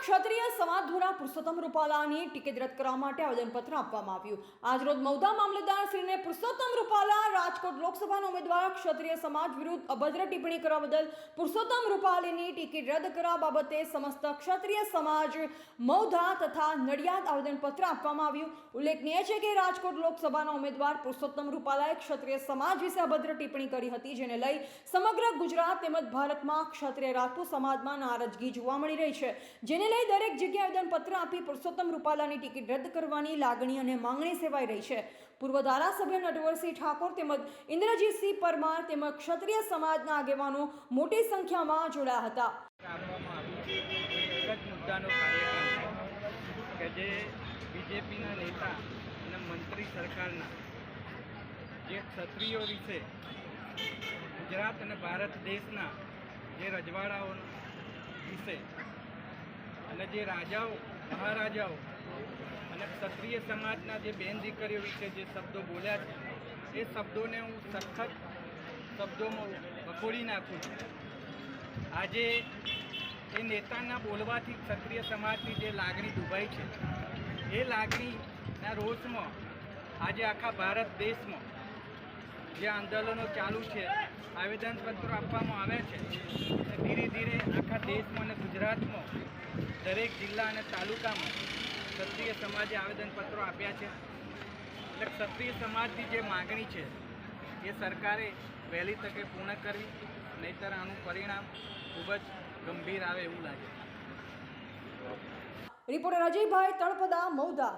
ક્ષત્રિય સમાજ દ્વારા પુરુષોત્તમ રૂપાલાની ટિકિટ રદ કરવા માટે આવેદનપત્ર આપવામાં આવ્યું. આજરોજ મૌદા મામલતદાર પુરુષોત્તમ રૂપાલા રાજકોટ લોકસભાના ઉમેદવાર ક્ષત્રિય સમાજ વિરુદ્ધ અભદ્ર ટિપ્પણી કરવા બદલ પુરુષોત્તમ રૂપાલીની ટિકિટ રદ કરવા બાબતે સમસ્ત ક્ષત્રિય સમાજ મૌધા તથા નડિયાદ આવેદનપત્ર આપવામાં આવ્યું. ઉલ્લેખનીય છે કે રાજકોટ લોકસભાના ઉમેદવાર પુરુષોત્તમ રૂપાલાએ ક્ષત્રિય સમાજ વિશે અભદ્ર ટિપ્પણી કરી હતી, જેને લઈ સમગ્ર ગુજરાત તેમજ ભારતમાં ક્ષત્રિય રાજપૂત સમાજમાં નારાજગી જોવા મળી રહી છે. જેને લઈ દરેક જગ્યાએ આવેદનપત્ર આપી પુરુષોત્તમ રૂપાલાની ટિકિટ રદ કરવાની લાગણી અને માંગણી સેવાઈ રહી છે. પૂર્વ ધારાસભ્ય નટવરસિંહ ઠાકોર તેમજ ઇન્દ્રજીતસિંહ પરમાર તેમજ ક્ષત્રિય સમાજના આગેવાનો મોટી સંખ્યામાં જોડાયા હતા. જે બીજેપીના નેતા અને મંત્રી સરકારના જે ક્ષત્રિયો વિશે ગુજરાત અને ભારત દેશના જે રજવાડાઓ વિશે અને જે રાજાઓ, મહારાજાઓ અને ક્ષત્રિય સમાજના જે બેન દીકરીઓ વિશે જે શબ્દો બોલ્યા છે, એ શબ્દોને હું સખત શબ્દોમાં વખોડી નાખું છું. આજે એ નેતાના બોલવાથી ક્ષત્રિય સમાજની જે લાગણી દુભાઈ છે, એ લાગણીના રોષમાં આજે આખા ભારત દેશમાં જે આંદોલનો ચાલુ છે, આવેદનપત્રો આપવામાં આવે છે ધીરે ધીરે આખા દેશમાં અને ગુજરાતમાં દરેક જિલ્લા અને તાલુકામાં ક્ષત્રિય સમાજે આવેદનપત્રો આપ્યા છે. એટલે ક્ષત્રિય સમાજની જે માગણી છે, એ સરકારે વહેલી તકે પૂર્ણ કરવી, નહીતર આનું પરિણામ ખૂબ જ ગંભીર આવે એવું લાગે. રિપોર્ટર અજયભાઈ તળપદા મૌદા